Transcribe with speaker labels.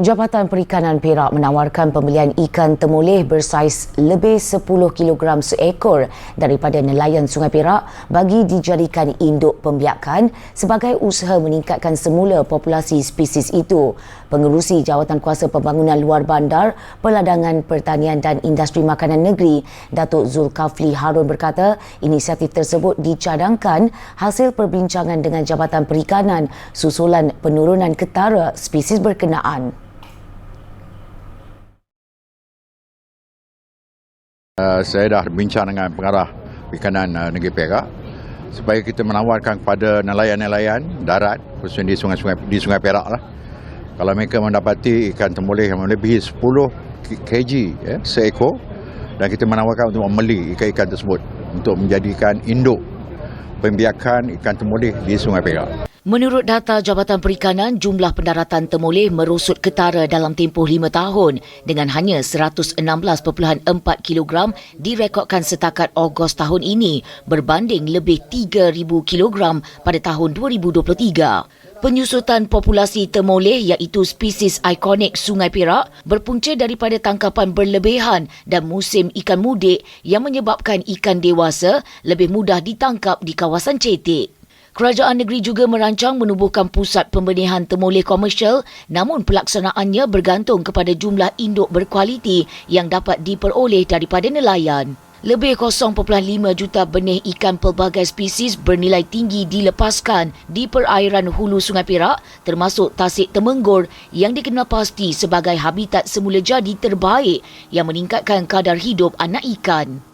Speaker 1: Jabatan Perikanan Perak menawarkan pembelian ikan temulih bersaiz lebih 10 kg seekor daripada nelayan Sungai Perak bagi dijadikan induk pembiakan sebagai usaha meningkatkan semula populasi spesies itu. Pengerusi Jawatan Kuasa Pembangunan Luar Bandar, Peladangan Pertanian dan Industri Makanan Negeri, Datuk Zulkafli Harun berkata, inisiatif tersebut dicadangkan hasil perbincangan dengan Jabatan Perikanan susulan penurunan ketara spesies berkenaan.
Speaker 2: Uh, saya dah bincang dengan pengarah perikanan uh, negeri Perak supaya kita menawarkan kepada nelayan-nelayan darat khususnya di sungai-sungai di Sungai Perak lah kalau mereka mendapati ikan temulih yang melebihi 10 kg ya, seekor dan kita menawarkan untuk membeli ikan-ikan tersebut untuk menjadikan induk pembiakan ikan temulih di Sungai Perak.
Speaker 3: Menurut data Jabatan Perikanan, jumlah pendaratan temulih merosot ketara dalam tempoh lima tahun dengan hanya 116.4 kg direkodkan setakat Ogos tahun ini berbanding lebih 3,000 kg pada tahun 2023. Penyusutan populasi temoleh iaitu spesies ikonik Sungai Perak berpunca daripada tangkapan berlebihan dan musim ikan mudik yang menyebabkan ikan dewasa lebih mudah ditangkap di kawasan cetek. Kerajaan negeri juga merancang menubuhkan pusat pembenihan temulih komersial namun pelaksanaannya bergantung kepada jumlah induk berkualiti yang dapat diperoleh daripada nelayan. Lebih 0.5 juta benih ikan pelbagai spesies bernilai tinggi dilepaskan di perairan hulu Sungai Perak termasuk tasik temenggur yang dikenal pasti sebagai habitat semula jadi terbaik yang meningkatkan kadar hidup anak ikan.